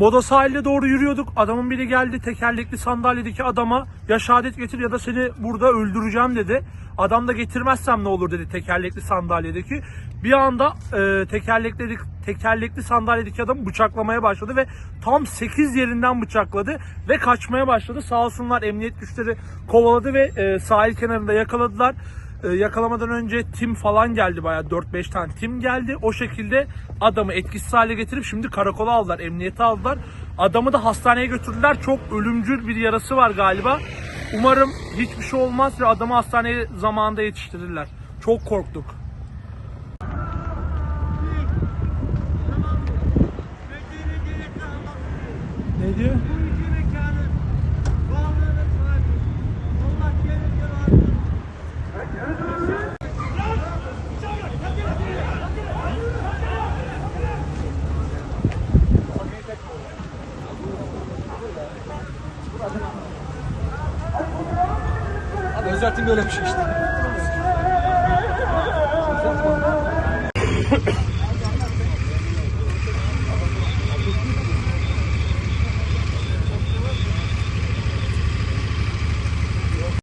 Moda sahile doğru yürüyorduk. Adamın biri geldi tekerlekli sandalyedeki adama ya şehadet getir ya da seni burada öldüreceğim dedi. Adam da getirmezsem ne olur dedi tekerlekli sandalyedeki. Bir anda e, tekerlekli, tekerlekli sandalyedeki adamı bıçaklamaya başladı ve tam 8 yerinden bıçakladı ve kaçmaya başladı. Sağ olsunlar emniyet güçleri kovaladı ve e, sahil kenarında yakaladılar. E, yakalamadan önce tim falan geldi bayağı 4-5 tane tim geldi. O şekilde adamı etkisiz hale getirip şimdi karakola aldılar, emniyete aldılar. Adamı da hastaneye götürdüler. Çok ölümcül bir yarası var galiba. Umarım hiçbir şey olmaz ve adamı hastaneye zamanında yetiştirirler. Çok korktuk. Ne diyor? Özellikle böyle bir şey işte.